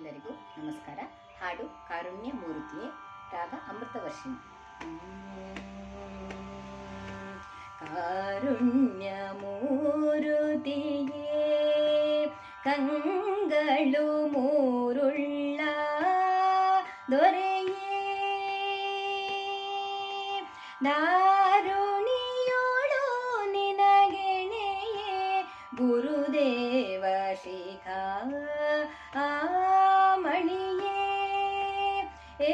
ಎಲ್ಲರಿಗೂ ನಮಸ್ಕಾರ ಹಾಡು ಕಾರುಣ್ಯ ಮೂರ್ತಿಯೇ ರಾಗ ಅಮೃತವರ್ಷಿಣಿ ಕಾರುಣ್ಯ ಮೂರುತಿಯೇ ಕಂಗಳು ಮೂರುಳ್ಳ ದೊರೆಯೇ ದಾರುಣಿಯೋಳು ನಿನಗೆಣೆಯೇ ಗುರುದೇವ ಶಿಖಾ ಆಮಣಿಯೇ ഹേ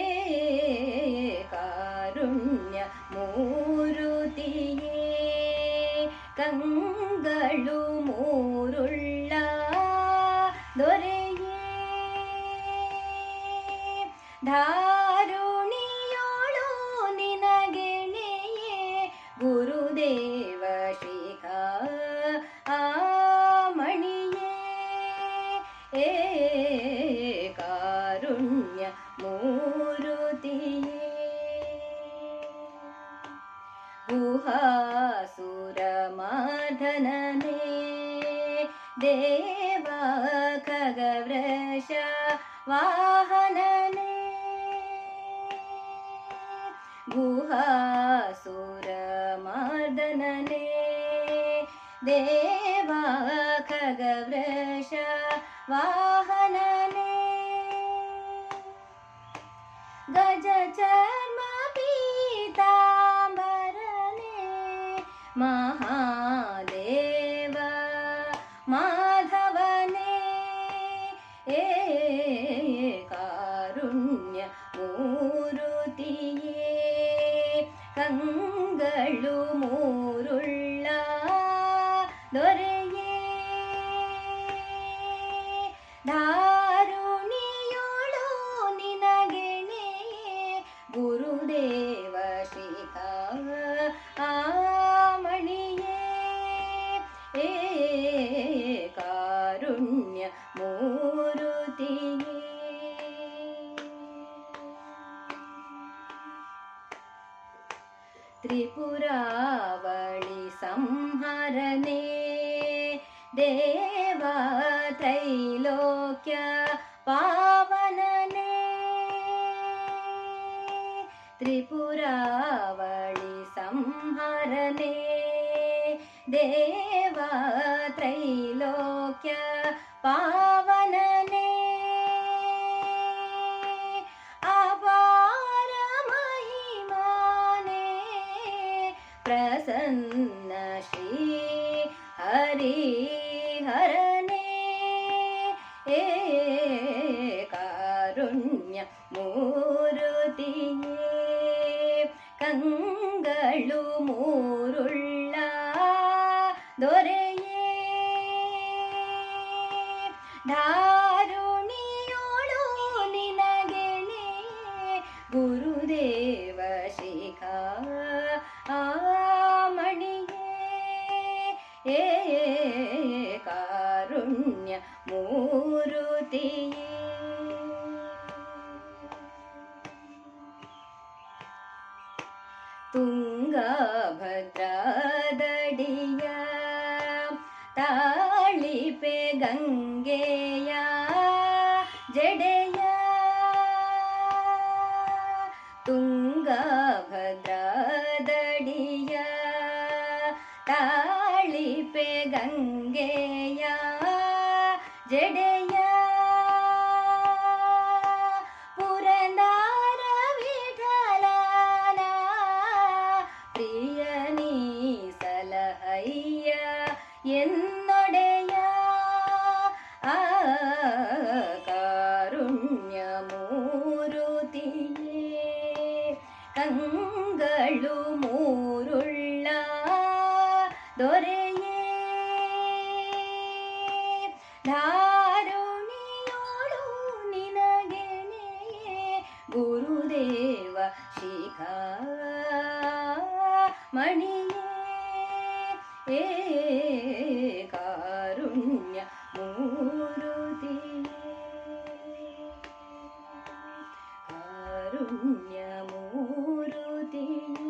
കാരുണ്യ മൂരുതിയേ കങ്കളു മൂരുള്ള ദൊരയേ. ധാരുണിയോളോ നിനഗണയേ ഗുരുദേവ गुहासुरमाधनने माधनने देवाखगवृष वाहनने गुहासुरमार्दनने मार्धनने खगवृष वाहनने गज ಏ ಕಾರುಣ್ಯ ಮೂರುತಿಯೇ ಕಂಗಳು ಮೂರುಳ್ಳ ದೊರೆಯೇ ಧಾರುಣಿಯೋಳು ನಿನಗೆಣೆಯೇ ಗುರುದೇವ ಶಿಖಾ ಆಮಣಿಯೇ ಏ त्रिपुरा वळि संहारे पावनने। त्रिपुरावळी संहारे देवाथ पावनने। प्रसन्न श्री हरि हरने ए कारुण्य मूरुतिये കങ്കളു മൂറുള്ള ദൊരയേ ധാരുണിയോളു നിനകളെ ഗുരുദേ ಏ ಕಾರುಣ್ಯ ಮೂರುತಿಯೇ ತುಂಗಭದ್ರದಡಿಯ ತಾಳಿಪೆ ಗಂಗೆಯ ಜಡೆಯ ತಾಳಿಪೆ ಗಂಗೆಯ ಜಡೆಯ ಪುರಂದರ ವಿಠಲನ ಪ್ರಿಯನೀ ಸಲಹಯ್ಯ ಎನ್ನೊಡೆಯ ಆ ಕಾರುಣ್ಯ ಮೂರುತಿಯೇ ദോരയേ. ഗുരുദേവ ശിഖ മണിയേ കാരുണ്യ മൂരുതി കാരുണ്യ മൂരുതിനെ